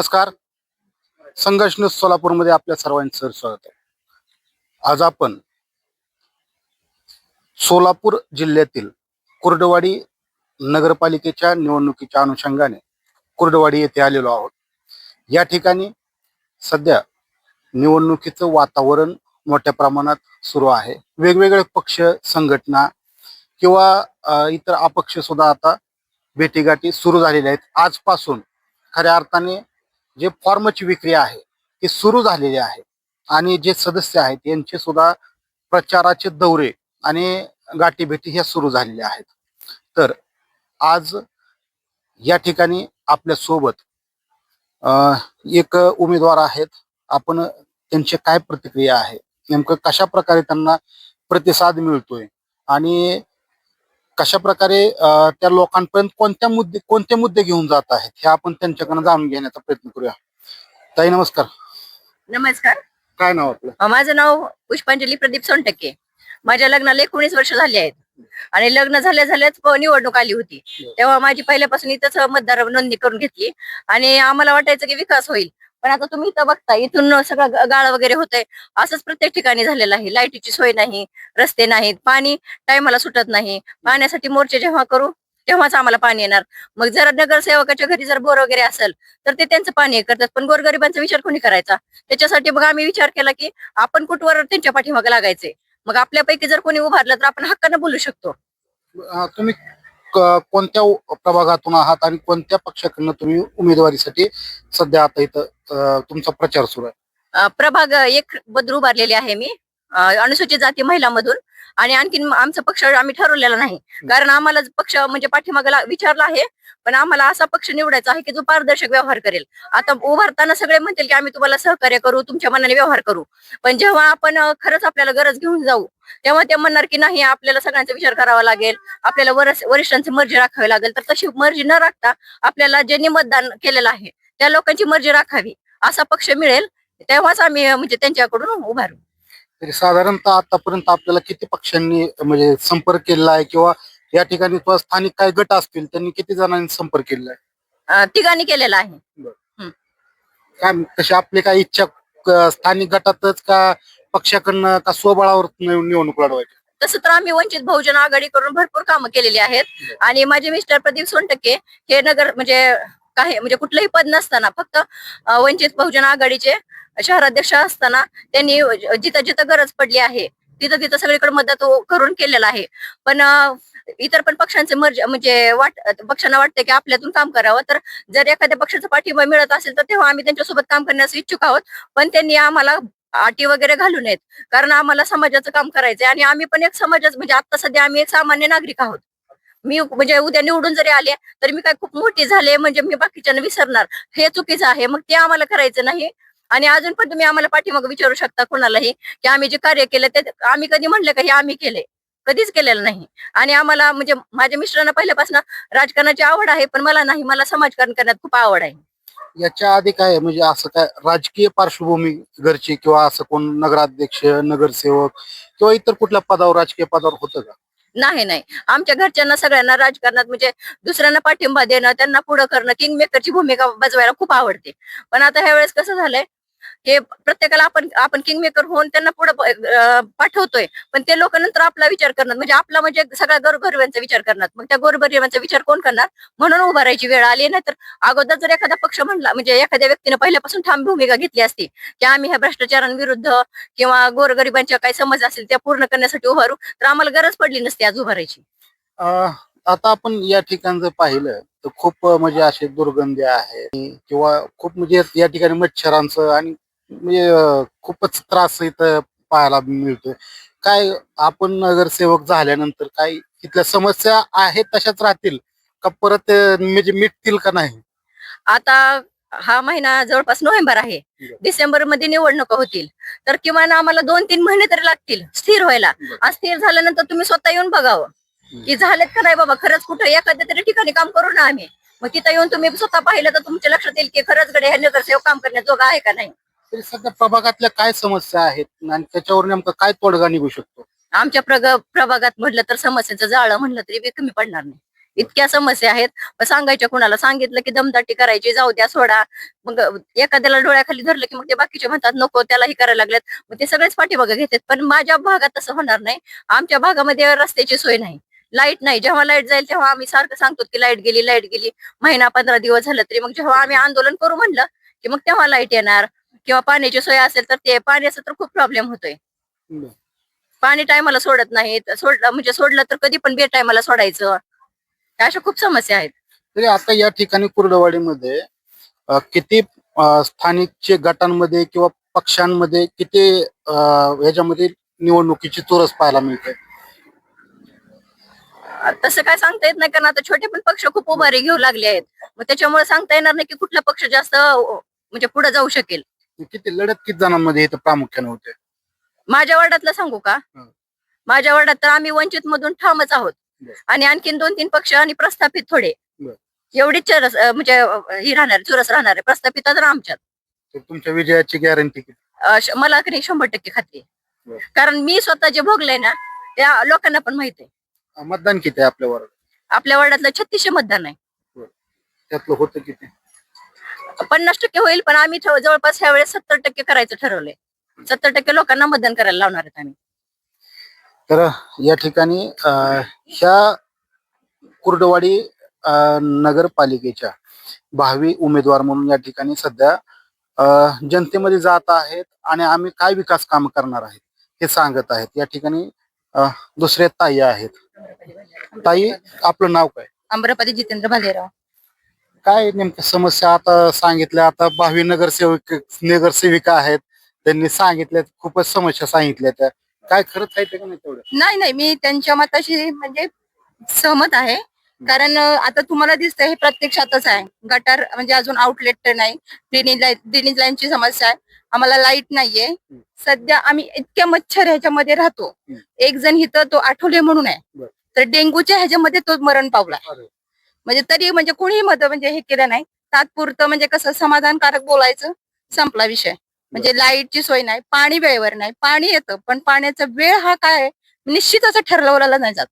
नमस्कार. संघर्ष न्यूज सोलापूरमध्ये आपल्या सर्वांचं स्वागत आहे. आज आपण सोलापूर जिल्ह्यातील कुर्डवाडी नगरपालिकेच्या निवडणुकीच्या अनुषंगाने कुर्डवाडी येथे आलेलो आहोत. या ठिकाणी सध्या निवडणुकीचं वातावरण मोठ्या प्रमाणात सुरू आहे. वेगवेगळे पक्ष संघटना किंवा इतर अपक्ष सुद्धा आता भेटीगाठी सुरू झालेल्या आहेत. आजपासून खऱ्या अर्थाने जे फॉर्मची विक्री आहे ती सुरू झालेली आहे. आणि जे सदस्य आहेत यांचे सुद्धा प्रचाराचे दौरे आणि गाठीभेटी ह्या सुरू झालेल्या आहेत. तर आज या ठिकाणी आपल्यासोबत एक उमेदवार आहेत. आपण त्यांची काय प्रतिक्रिया आहे? नेमकं कशा प्रकारे त्यांना प्रतिसाद मिळतोय? आणि कशा प्रकारे त्या लोकांपर्यंत कोणत्या मुद्दे कोणते मुद्दे घेऊन जात आहेत हे आपण त्यांच्याकडनं जाणून घेण्याचा प्रयत्न करूया. ताई नमस्कार. नमस्कार. काय नाव आपलं? माझं नाव पुष्पांजली प्रदीप सोनटक्के. माझ्या लग्नाला एकोणीस वर्ष झाली आहेत. आणि लग्न झाल्या झाल्याच प- निवडणूक आली होती. तेव्हा माझी पहिल्यापासून इथंच मतदार नोंदणी करून घेतली. आणि आम्हाला वाटायचं की विकास होईल. पण आता तुम्ही इथं बघता इथून सगळं गाळ वगैरे होतंय. असंच प्रत्येक ठिकाणी झालेलं आहे. लाईटीची सोय नाही रस्ते नाहीत पाणी टायमाला सुटत नाही. पाण्यासाठी मोर्चे जेव्हा करू तेव्हाच आम्हाला पाणी येणार. मग जर नगरसेवकाच्या घरी जर बोर वगैरे असेल तर ते त्यांचं पाणी हे करतात. पण गोरगरिबांचा विचार कोणी करायचा? त्याच्यासाठी मग आम्ही विचार केला की आपण कुठवर त्यांच्या पाठीमागे लागायचे? मग आपल्यापैकी जर कोणी उभारलं तर आपण हक्कानं बोलू शकतो. तुम्ही कोणत्या प्रभागातून आहात आणि कोणत्या पक्षाकडनं तुम्ही उमेदवारीसाठी सध्या आता इथं तुमचा प्रचार सुरू आहे? प्रभाग एक बद्र उभारलेले आहे मी. अनुसूचित जाती महिलांमधून. आणि आणखीन आमचा पक्ष आम्ही ठरवलेला नाही. कारण आम्हाला पक्ष म्हणजे पाठीमागे ला- विचारला आहे पण आम्हाला असा पक्ष निवडायचा आहे की जो पारदर्शक व्यवहार करेल. आता उभारताना सगळे म्हणतील की आम्ही तुम्हाला सहकार्य करू तुमच्या मनाने व्यवहार करू. पण जेव्हा आपण खरंच आपल्याला गरज घेऊन जाऊ तेव्हा ते म्हणणार की नाही आपल्याला सगळ्यांचा विचार करावा लागेल आपल्याला वरिष्ठ- वरिष्ठांची मर्जी राखावी लागेल. तर तशी मर्जी न राखता आपल्याला ज्यांनी मतदान केलेलं आहे त्या लोकांची मर्जी राखावी असा पक्ष मिळेल तेव्हाच आम्ही म्हणजे त्यांच्याकडून उभारू. तरी साधारणतः आतापर्यंत आपल्याला किती पक्षांनी म्हणजे संपर्क केलेला आहे किंवा या ठिकाणी तो स्थानिक काही गट असतील त्यांनी किती जणांनी संपर्क केलेला आहे? अं, तिघांनी केलेला आहे. काय कशी आपली काय इच्छा क- स्थानिक गटातच का पक्षाकडनं का स्वबळावर निव- निवडणूक लढवायची? तसं तर आम्ही वंचित बहुजन आघाडी करून भरपूर कामं केलेली आहेत. आणि माझे मिस्टर प्रदीप सोनटक्के हे नगर म्हणजे काही म्हणजे कुठलंही पद नसताना फक्त वंचित बहुजन आघाडीचे शहराध्यक्ष असताना त्यांनी जिथं जिथं गरज पडली आहे तिथं तिथं सगळीकडे मदत करून केलेलं आहे. पण इतर पण पक्षांचे मर्ज म्हणजे वाट पक्षांना वाटतं की आपल्यातून काम करावं. तर जर एखाद्या पक्षाचा पाठिंबा मिळत असेल तर तेव्हा आम्ही त्यांच्यासोबत काम करण्यास इच्छुक आहोत. पण त्यांनी आम्हाला अटी वगैरे घालू नयेत. कारण आम्हाला समाजाचं काम करायचंय आणि आम्ही पण एक समाजाच म्हणजे आता सध्या आम्ही एक सामान्य नागरिक आहोत. मी म्हणजे उद्या निवडून जरी आले तरी मी काय खूप मोठी झाले म्हणजे मी बाकीच्यांना विसरणार. हे चुकीचं आहे. मग ते आम्हाला करायचं नाही. आणि अजून पण तुम्ही आम्हाला पाठीमाग विचारू शकता कोणालाही की आम्ही जे कार्य केलं ते आम्ही कधी म्हणलं का हे आम्ही केले? कधीच केलेलं नाही. आणि आम्हाला म्हणजे माझ्या मिस्टरांना पहिल्यापासून राजकारणाची आवड आहे पण मला नाही. मला समाजकारण करण्यात खूप आवड आहे. याच्या आधी काय म्हणजे असं काय राजकीय पार्श्वभूमी घरची किंवा असं कोण नगराध्यक्ष नगरसेवक किंवा इतर कुठल्या पदावर राजकीय पदावर होतं का? नाही नाही. आमच्या घरच्यांना सगळ्यांना राजकारणात म्हणजे दुसऱ्यांना पाठिंबा देणं त्यांना पुढं करणं किंग मेकरची भूमिका बजवायला खूप आवडते. पण आता ह्या वेळेस कसं झालंय हे प्रत्येकाला आपण आपण किंग मेकर होऊन त्यांना पुढे पाठवतोय. पण ते लोक नंतर आपला विचार करणार. म्हणजे आपला म्हणजे सगळ्या गोरगरिबांचा विचार करणार. मग त्या गोरगरिबांचा विचार कोण करणार? म्हणून उभारायची वेळ आली नाही तर अगोदर जर एखादा पक्ष म्हणला म्हणजे एखाद्या व्यक्तीने पहिल्यापासून ठाम भूमिका घेतली असती की आम्ही ह्या भ्रष्टाचारांविरुद्ध किंवा गोरगरिबांच्या काही समज असतील त्या पूर्ण करण्यासाठी उभारू तर आम्हाला गरज पडली नसती आज उभारायची आता आपण या ठिकाणी जर पाहिलं तर खूप म्हणजे असे दुर्गंधी आहे किंवा खूप म्हणजे या ठिकाणी मच्छरांचं आणि म्हणजे खूपच त्रास इथं पाहायला मिळतोय. काय आपण नगरसेवक झाल्यानंतर काय इथल्या समस्या आहेत तशाच राहतील का परत म्हणजे मिटतील का नाही? आता हा महिना जवळपास नोव्हेंबर आहे. बरं. डिसेंबरमध्ये निवडणुका होतील. तर किमान आम्हाला दोन तीन महिने तरी लागतील. स्थिर व्हायला. स्थिर झाल्यानंतर तुम्ही स्वतः येऊन बघावं. की झालेत का नाही बाबा? खरंच कुठं एखाद्या तरी ठिकाणी काम करू ना आम्ही. मग तिथं येऊन तुम्ही स्वतः पाहिलं तर तुमच्या लक्षात येईल की खरंच गडे हे नगरसेवक काम करण्याजोगा आहे का नाही? तरी सध्या प्रभागातल्या काय समस्या आहेत आणि त्याच्यावर नेमकं काय तोडगा निघू शकतो? आमच्या प्रग प्रभागात म्हटलं तर समस्यांचं जाळं म्हणलं तरी बी कमी पडणार नाही. इतक्या समस्या आहेत. सांगायच्या कुणाला? सांगितलं की दमदाटी करायची जाऊ द्या सोडा. मग एखाद्याला डोळ्याखाली धरलं की मग ते बाकीचे म्हणतात नको त्यालाही करायला लागलेत. मग ते सगळेच पाठीमागे घेतात. पण माझ्या भागात तसं होणार नाही. आमच्या भागामध्ये रस्त्याची सोय नाही. लाइट नाही. जेव्हा लाइट जाईल तेव्हा आम्ही सारखं सांगतो की लाइट गेली लाइट गेली. महिना पंधरा दिवस झालं तरी मग जेव्हा आम्ही आंदोलन करू म्हणलं की मग तेव्हा लाइट येणार. किंवा पाण्याची सोय असेल तर ते पाण्याचा तर खूप प्रॉब्लेम होतोय. पाणी टायमाला सोडत नाहीत. सोडलं म्हणजे सोडलं तर कधी पण बे टायमाला सोडायचं. अशा खूप समस्या आहेत. तरी आता या ठिकाणी कुर्डवाडीमध्ये किती अ, स्थानिकचे गटांमध्ये किंवा पक्षांमध्ये किती याच्यामध्ये निवडणुकीची चोरस पाहायला मिळते? तसं काय सांगता येत नाही कारण आता छोटे पण पक्ष खूप उभारी घेऊ लागले आहेत. मग त्याच्यामुळे सांगता येणार नाही की कुठला पक्ष जास्त म्हणजे पुढे जाऊ शकेल. किती लढत किती जणांमध्ये इथं प्रामुख्याने होते? माझ्या वार्डातलं सांगू का. माझ्या वार्डात तर आम्ही वंचित मधून ठामच आहोत. आणि आणखीन दोन तीन पक्ष आणि प्रस्थापित थोडे. एवढीच चरस म्हणजे ही राहणार चुरस राहणार आहे. प्रस्थापित तर आमच्यात तुमच्या विजयाची गॅरंटी मला शंभर टक्के खात्री. कारण मी स्वतः जे भोगलंय ना त्या लोकांना पण माहीत आहे. मतदान किती आहे आपल्यावर आपल्या वार्डातलं छत्तीसशे मतदान आहे. त्यातलं होतं किती? पन्नास टक्के होईल पण आम्ही ठेव- जवळपास ह्या वेळेस सत्तर टक्के करायचं ठरवलंय. सत्तर टक्के लोकांना मतदान करायला लावणार आहेत आम्ही. तर या ठिकाणी अ, ह्या कुर्डवाडी अ, नगरपालिकेच्या भावी उमेदवार म्हणून या ठिकाणी सध्या अ, जनतेमध्ये जात आहेत आणि आम्ही काय विकास काम करणार आहेत हे सांगत आहेत. या ठिकाणी दुसरे ताई आहेत. ताई आपलं नाव काय? अमरापती जितेंद्र भालेराव. काय नेमक्या समस्या? आता सांगितल्या आता भावी नगरसेवक नगरसेविका आहेत. त्यांनी सांगितल्या खूपच समस्या सांगितल्या त्या काय खरंच आहे ते का नाही तेवढं? नाही नाही मी त्यांच्या मताशी म्हणजे सहमत आहे. कारण आता तुम्हाला दिसतंय हे प्रत्यक्षातच आहे. गटार म्हणजे अजून आउटलेट नाही. ड्रेनेज लाईन ड्रेनेज लाईनची समस्या आहे. आम्हाला लाइट नाहीये. सध्या आम्ही इतक्या मच्छर ह्याच्यामध्ये राहतो. एक जण इथं तो आठवले म्हणून आहे. तर डेंग्यूच्या ह्याच्यामध्ये तो मरण पावला. म्हणजे तरी म्हणजे कोणीही मत म्हणजे हे केलं नाही. तात्पुरतं म्हणजे कसं समाधानकारक बोलायचं? संपला विषय. म्हणजे लाईटची सोय नाही पाणी वेळेवर नाही. पाणी येतं पण पाण्याचा वेळ हा काय निश्चित असं ठरवलेला नाही जात.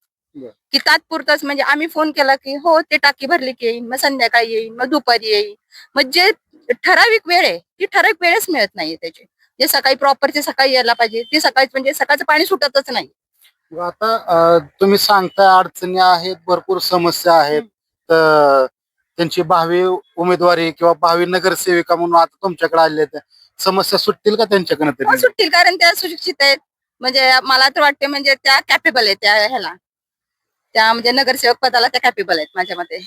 की तात्पुरतच म्हणजे आम्ही फोन केला की हो ते टाकी भरली की येईन मग संध्याकाळी येईन मग दुपारी येईन. मग जे ठराविक वेळ आहे ती ठराविक वेळच मिळत नाहीये त्याची. जे सकाळी प्रॉपरचे सकाळी यायला पाहिजे ती सकाळी म्हणजे सकाळचं पाणी सुटतच नाही. मग आता अ, तुम्ही सांगताय अडचणी आहेत भरपूर समस्या आहेत. तर त्यांची भावी उमेदवारी किंवा भावी नगरसेविका म्हणून आता तुमच्याकडे आले समस्या सुटतील का त्यांच्याकडे हो, तरी सुटतील कारण त्या सुशिक्षित आहेत. म्हणजे मला तर वाटते म्हणजे त्या कॅपेबल आहेत त्या ह्याला. त्या म्हणजे नगरसेवक पदाला त्या कॅपेबल आहेत माझ्या मते.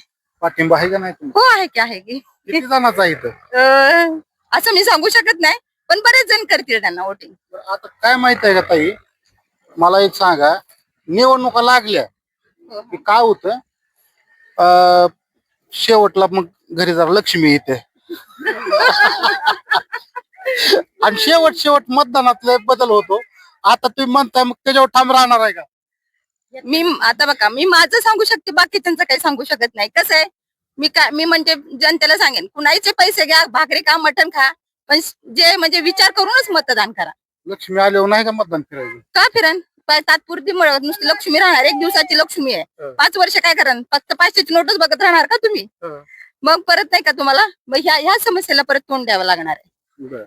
पाठिंबा आहे का नाही तुमचा? हो आहे की आहे की. किती जणांचा इथं? अं, असं मी सांगू शकत नाही पण बरेच जण करतील त्यांना वोटिंग बरं, आता काय माहीत आहे का ताई? मला एक सांगा निवडणुका लागल्या की काय होतं? अं, शेवटला मग घरी जरा लक्ष्मी येते. आणि शेवट शेवट मतदानातले बदल होतो. आता तुम्ही म्हणताय मग त्याच्यावर ठाम राहणार आहे का? मी आता बघा मी माझं सांगू शकते बाकी त्यांचं काही सांगू शकत नाही. कसं आहे? मी काय मी म्हणजे जनतेला सांगेन कुणाचे पैसे घ्या भाकरी खा मटण खा पण जे म्हणजे विचार करूनच मतदान करा. लक्ष्मी आल्यावर नाही का मतदान करायचं का फिरण तात्पुरती मिळत नुसती लक्ष्मी राहणार एक दिवसाची लक्ष्मी आहे. हं. पाच वर्ष काय करा फक्त पाचशेची नोटच बघत राहणार का तुम्ही? हं. मग परत नाही का तुम्हाला? मग ह्या ह्या समस्येला परत तोंड द्यावं लागणार आहे. बरं.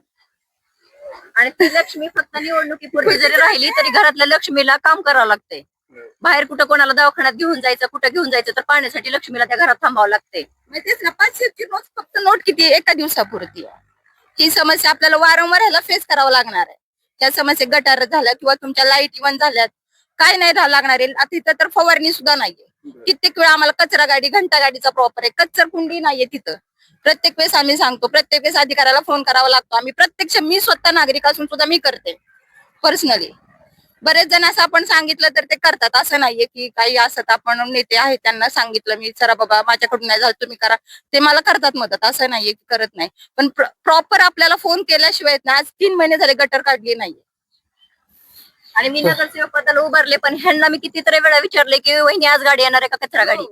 आणि ती लक्ष्मी फक्त निवडणुकीपूर्वी जरी राहिली तरी घरातल्या लक्ष्मीला काम करावं लागतंय. बाहेर कुठं कोणाला दवाखान्यात घेऊन जायचं कुठं घेऊन जायचं तर पाण्यासाठी लक्ष्मीला त्या घरात थांबावं लागतंय. मग तेच ना पाचशेची नोट फक्त नोट किती? एका दिवसापुरती. ही समस्या आपल्याला वारंवार ह्याला फेस करावं लागणार आहे. त्या समस्या गटार झाल्या किंवा तुमच्या लाइट इव्हन झाल्यात काय नाही राहावं लागणार आहे. आता तिथं तर फवारणी सुद्धा नाहीये. कित्येक वेळा आम्हाला कचरा गाडी घंटा गाडीचा प्रॉपर आहे. कच्चर कुंडी नाहीये तिथं. प्रत्येक वेळेस आम्ही सांगतो प्रत्येक वेळेस अधिकाऱ्याला फोन करावा लागतो. आम्ही प्रत्यक्ष मी स्वतः नागरिक असून सुद्धा मी करते. पर्सनली बरेच जण असं आपण सांगितलं तर ते करतात. असं नाहीये की काही असत आपण नेते आहेत त्यांना सांगितलं मी सरा बाबा माझ्याकडून नाही झालं तुम्ही करा. ते मला करतात मदत. असं नाहीये की करत नाही. पण प्रॉपर आपल्याला फोन केल्याशिवाय ना आज तीन महिने झाले गटर काढली नाहीये. आणि मी नगरसेवक पदाला उभारले पण ह्यांना मी कितीतरी वेळा विचारले की वहिनी आज गाडी येणार आहे का कचरा गाडी?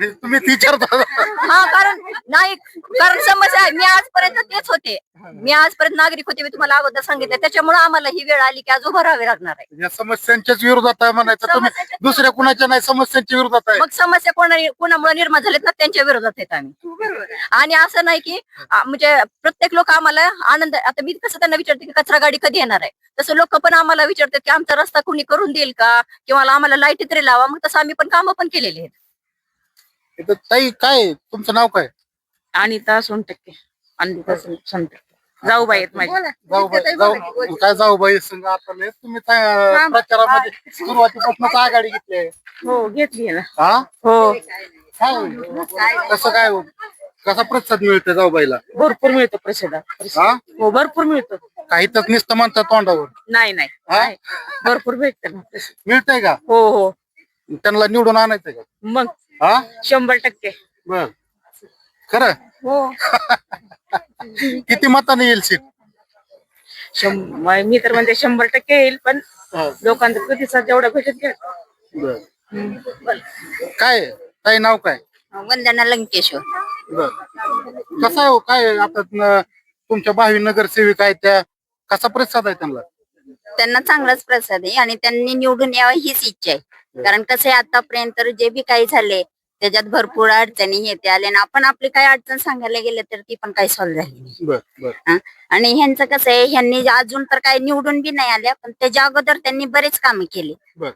तुम्ही विचारता हा कारण नाही कारण समस्या आहे. मी आजपर्यंत तेच होते. मी आजपर्यंत नागरिक होते मी तुम्हाला अगोदर सांगितलं. त्याच्यामुळे आम्हाला ही वेळ आली की आज उभं राहावे लागणार आहे. या समस्यांच्याच विरोधात आहे म्हणायचं. तुम्ही समस्याच्या- दुसऱ्या कुणाच्या नाही समस्यांच्या विरोधात आहे. मग समस्या कोणा कोणामुळे निर्माण झाल्यात ना त्यांच्या विरोधात आहेत आम्ही. आणि असं नाही की आ, म्हणजे प्रत्येक लोक आम्हाला आनंद आता मी कसं त्यांना विचारते की कचरा गाडी कधी येणार आहे? तसं लोक पण आम्हाला विचारतात की आमचा रस्ता कोणी करून देईल का? किंवा आम्हाला लाईटी तरी लावा. मग तसं आम्ही पण कामं पण केलेली आहेत. इथं ताई काय तुमचं नाव काय? अनिता सोनटक्के. अनिता सोन- सोनटक्के. जाऊ बाई आहेत माझी. बोला. जाऊ. काय जाऊ बाई संघ आता लय तुम्ही त्या हा. प्रचारामध्ये सुरुवातीपासून आघाडी घेतली आहे. हो घेतली ना. हा? हो. काय कसं काय हो? कसा प्रतिसाद मिळतो जाऊ बाईला? भरपूर मिळतो प्रसिद्ध हा? हो भरपूर मिळतो. काही तर नुसतं म्हणतात तोंडावर. नाही नाही. हा? नाही. भरपूर भेटत ना मिळतंय का? हो हो. त्यांना निवडून आणायचंय का? मग हा? शंभर टक्के. बर. खरं? हो. किती मताने येईल सीट? शंभर मी तर म्हणते शंभर टक्के येईल पण लोकांचा प्रतिसाद जेवढा भेटत घ्या बर. काय? ताई नाव काय? वंदना लंकेश्वर. बर. कसं आहे हो? काय आता न- तुमच्या भावी नगरसेविका आहेत त्या. कसा प्रतिसाद आहे त्यांना? त्यांना चांगलाच प्रसाद आहे आणि त्यांनी निवडून यावं हीच इच्छा आहे. कारण कसं आहे आतापर्यंत जे बी काही झाले त्याच्यात भरपूर अडचणी येते आले आणि आपण आपली काही अडचण सांगायला गेलं तर ती पण काही सॉल्व्ह झाली नाही. आणि ह्यांचं कसं आहे ह्यांनी अजून तर काही निवडून बी नाही आल्या पण त्याच्या अगोदर त्यांनी बरेच कामं केली. बर.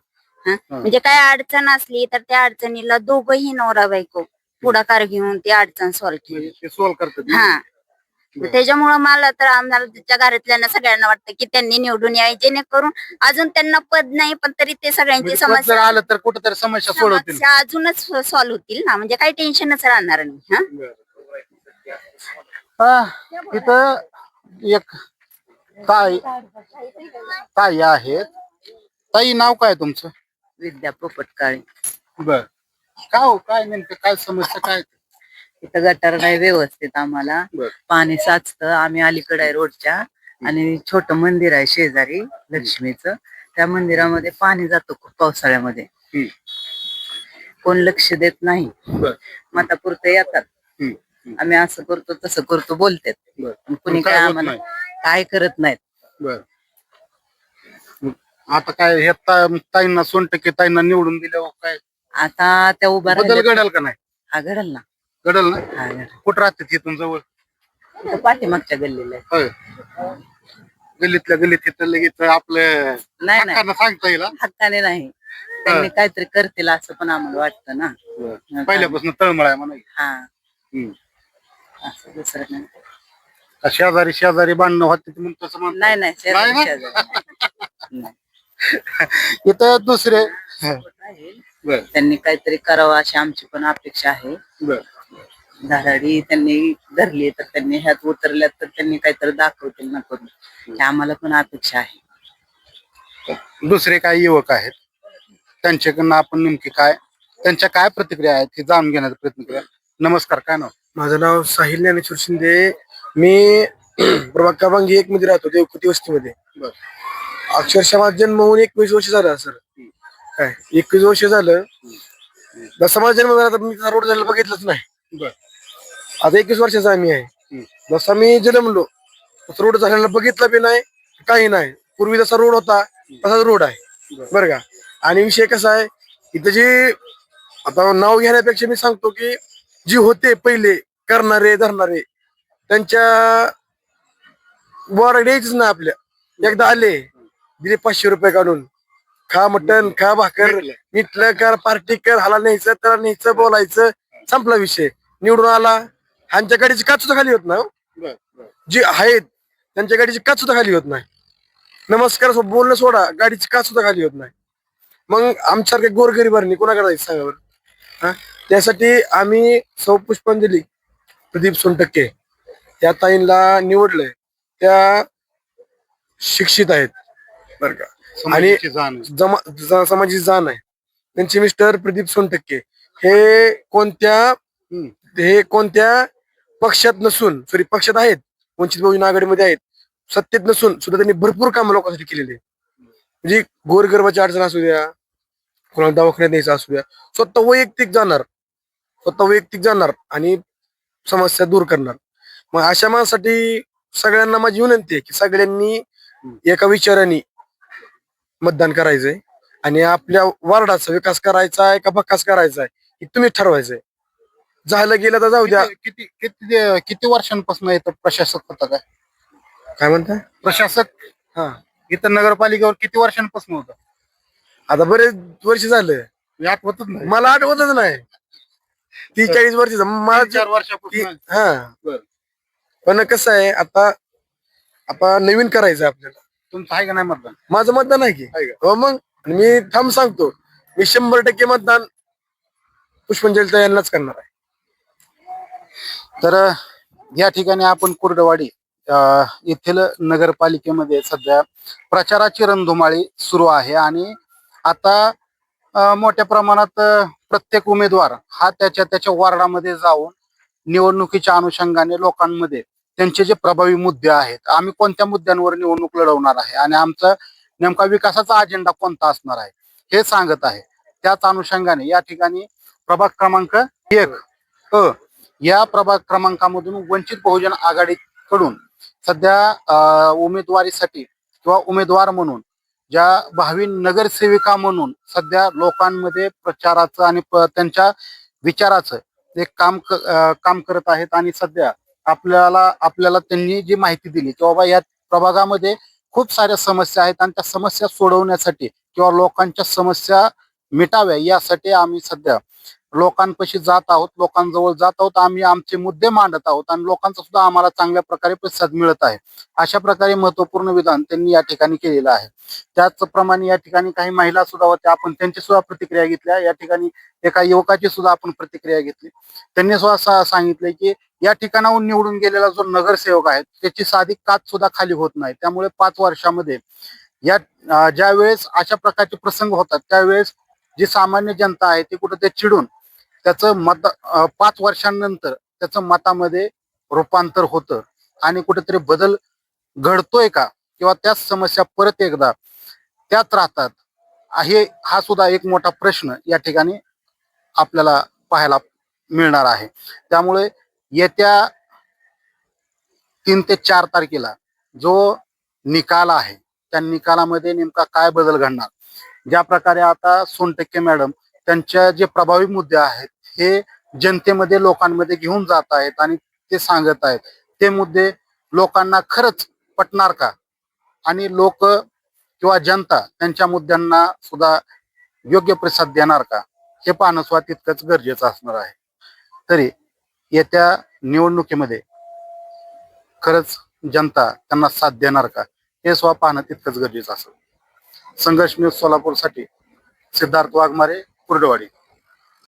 हं? म्हणजे काय अडचण असली तर त्या अडचणीला दोघही नवरा बायको पुढाकार घेऊन ती अडचण सॉल्व्ह केली. म्हणजे ते सॉल्व करतात हा. त्याच्यामुळं मला तर आम्हाला त्याच्या घरातल्यांना सगळ्यांना वाटतं की त्यांनी निवडून यावे जेणेकरून अजून त्यांना पद नाही पण तरी ते सगळ्यांची म्हणजे समस्या आलं तर कुठेतरी समस्या सोडवतील समस्या अजूनच सॉल्व्ह होतील ना म्हणजे काही टेन्शनच राहणार नाही हा? हा, इथं एक ताई ताई आहेत. ताई नाव काय तुमचं? विद्या पोपट काळे बर. काय हो काय नेमकं काय समस्या काय? इथं गटार नाही व्यवस्थित आम्हाला. बर. पाणी साचतं आम्ही अलीकडे आहे रोडच्या. आणि छोट मंदिर आहे शेजारी लक्ष्मीचं. त्या मंदिरामध्ये पाणी जातं खूप पावसाळ्यामध्ये. हम्म, कोण लक्ष देत नाही. बर. मतापुरते येतात. हम्म, हम्म, आम्ही असं करतो तसं करतो बोलतात. बर. पण कुणी काय काय होत आम्हाला नाही. काय करत नाहीत. बर. मग आता काय हे ता- ताईंना सोनटक्के ताईंना निवडून दिल्यावर काय? आता त्या उभा बदल राहिल्या घडेल का नाही? हा घडल ना. घडेल ना? कुठं राहते तिथून जवळ? पाठीमागच्या गल्लीला आहे. होय. गल्लीतल्या गल्लीत तिथं लगेच आपलं नाही नाही. सांगता येईल हा? हक्काने नाही. त्यांनी काहीतरी करतील असं पण आम्हाला वाटतं ना. पहिल्यापासून तळमळ आहे म्हणा. हा. हम्म. असं दुसरं नाही. का शेजारी शेजारी बांधणं होते म्हणून तसं म्हणता नाही नाही शेजारी- नाही ना? शेजारी. नाही. इथं दुसरे. बर. त्यांनी काहीतरी करावं अशी आमची पण अपेक्षा आहे. बर. धडाडी त्यांनी धरली तर त्यांनी ह्यात उतरल्यात तर त्यांनी काहीतरी दाखवतील ना करून. ही आम्हाला पण अपेक्षा आहे. दुसरे काही युवक आहेत त्यांच्याकडनं आपण नेमकी काय त्यांच्या काय प्रतिक्रिया आहेत हे जाणून घेण्याचा प्रयत्न करूया. नमस्कार काय नाव? माझं नाव साहिल ज्ञानेश्वर शिंदे. मी प्रभाग क्रमांक एक मध्ये राहतो देवकुटी वस्तीमध्ये. बर. अक्षरशः माझा जन्म होऊन एकवीस वर्ष झालं सर. काय एकवीस वर्ष झालं. जसा माझा जन्म झाला तर मी रोड झालेला बघितलंच नाही. बर. आता एकवीस वर्षाचा आम्ही आहे. जसा मी जन्मलो तसा रोड झालेला बघितला बी नाही काही नाही. पूर्वी जसा रोड होता तसाच रोड आहे. बरं. का? आणि विषय कसा आहे इथं जे आता नाव घेण्यापेक्षा मी सांगतो की जी होते पहिले करणारे धरणारे त्यांच्या वर द्यायचीच ना आपल्या. एकदा आले दिले पाचशे रुपये काढून. खा मटन खा भाकर. मिटलं कर पार्टी कर हाला न्यायचं त्याला न्यायचं बोलायचं संपला विषय. निवडून आला ह्यांच्या गाडीची काच सुद्धा खाली होत ना हो. जी आहेत त्यांच्या गाडीची काच सुद्धा खाली होत नाही. नमस्कार सो- बोलणं सोडा गाडीची काच सुद्धा खाली होत नाही. मग आमच्यासारख्या गोरगरिबांनी कोणाकडे जायचं सांगा बरं? हा? त्यासाठी आम्ही सौ पुष्पांजली प्रदीप सोनटक्के त्या ताईंला निवडलंय. त्या शिक्षित आहेत. बरं का. आणि समाजाची जाण जमा ज- समाजाची जाण आहे. त्यांचे मिस्टर प्रदीप सोनटक्के हे कोणत्या हम्म. हे कोणत्या पक्षात नसून सॉरी पक्षात आहेत वंचित बहुजन आघाडीमध्ये आहेत सत्तेत नसून सुद्धा त्यांनी भरपूर कामं लोकांसाठी केलेली म्हणजे गोरगरबाची अडचण असू द्या कोणाला दवाखान्यात न्यायचं असू द्या स्वतः वैयक्तिक जाणार स्वतः वैयक्तिक जाणार आणि समस्या दूर करणार. मग अशा माणसाठी सगळ्यांना माझी विनंती आहे की सगळ्यांनी एका विचाराने मतदान करायचंय आणि आपल्या वार्डाचा विकास करायचा आहे का बकास करायचा आहे हे तुम्ही ठरवायचंय. झालं गेलं तर जाऊ द्या. किती किती किती किती वर्षांपासून इथं प्रशासक होता काय? काय म्हणताय प्रशासक? हा. इथं नगरपालिकेवर किती वर्षांपासून होतं? आता बरेच वर्ष झालं. हे आठवतच नाही. मला आठवतच नाही. तीस चाळीस वर्ष तीन चार वर्षापासून हा. बरं. पण कसं आहे आता आता नवीन करायचं आपल्याला. तुमचं आहे का नाही मतदान? माझं मतदान आहे की. आहे हो मग. आणि मी थांब सांगतो. मी शंभर टक्के मतदान पुष्पंजली यांनाच करणार आहे. तर या ठिकाणी आपण कुर्डवाडी येथील नगरपालिकेमध्ये सध्या प्रचाराची रणधुमाळी सुरू आहे आणि आता मोठ्या प्रमाणात प्रत्येक उमेदवार हा त्याच्या त्याच्या वार्डामध्ये जाऊन निवडणुकीच्या अनुषंगाने लोकांमध्ये त्यांचे जे प्रभावी मुद्दे आहेत आम्ही कोणत्या मुद्द्यांवर निवडणूक लढवणार आहे आणि आमचा नेमका विकासाचा अजेंडा कोणता असणार आहे हे सांगत आहे. त्याच अनुषंगाने या ठिकाणी प्रभाग क्रमांक एक अ या प्रभाग क्रमांकामधून वंचित बहुजन आघाडीकडून सध्या उमेदवारीसाठी किंवा उमेदवार म्हणून ज्या भावी नगरसेविका म्हणून सध्या लोकांमध्ये प्रचाराचं आणि त्यांच्या विचाराचं ते काम क- काम करत आहेत आणि सध्या आपल्याला आपल्याला त्यांनी जी माहिती दिली की बाबा या प्रभागामध्ये खूप साऱ्या समस्या आहेत आणि त्या समस्या सोडवण्यासाठी किंवा लोकांच्या समस्या मिटाव्या यासाठी आम्ही सध्या लोकांपाशी जात आहोत लोकांजवळ जात आहोत आम्ही आमचे मुद्दे मांडत आहोत आणि लोकांचा सुद्धा आम्हाला चांगल्या प्रकारे प्रतिसाद मिळत आहे. अशा प्रकारे महत्त्वपूर्ण विधान त्यांनी या ठिकाणी केलेलं आहे. त्याचप्रमाणे या ठिकाणी काही महिला सुद्धा होत्या आपण त्यांची सुद्धा प्रतिक्रिया घेतल्या. या ठिकाणी एका युवकाची सुद्धा आपण प्रतिक्रिया घेतली. त्यांनी सुद्धा सांगितले की या ठिकाणाहून निवडून गेलेला जो नगरसेवक आहे त्याची साधी काच सुद्धा खाली होत नाही. त्यामुळे पाच वर्षामध्ये या ज्यावेळेस ज्या वेळेस अशा प्रकारचे प्रसंग होतात त्यावेळेस जी सामान्य जनता आहे ती कुठं ते चिडून त्याचं मत पाच वर्षांनंतर त्याचं मतामध्ये रूपांतर होतं. आणि कुठेतरी बदल घडतोय का? किंवा त्याच समस्या परत एकदा त्याच राहतात? आहे हा सुद्धा एक मोठा प्रश्न या ठिकाणी आपल्याला पाहायला मिळणार आहे. त्यामुळे येत्या तीन ते चार तारखेला जो निकाल आहे त्या निकालामध्ये नेमका काय बदल घडणार? ज्या प्रकारे आता सोनटक्के मॅडम त्यांच्या जे प्रभावी मुद्दे आहेत हे जनतेमध्ये लोकांमध्ये घेऊन जात आहेत आणि ते सांगत आहेत. ते मुद्दे लोकांना खरंच पटणार का? आणि लोक किंवा जनता त्यांच्या मुद्द्यांना सुद्धा योग्य प्रतिसाद देणार का? हे पाहणं सुद्धा तितकंच गरजेचं असणार आहे. तरी येत्या निवडणुकीमध्ये खरंच जनता त्यांना साथ देणार का? हे सुद्धा पाहणं तितकंच गरजेचं असेल. संघर्ष न्यूज सोलापूरसाठी सिद्धार्थ वाघमारे कुर्डवाडी.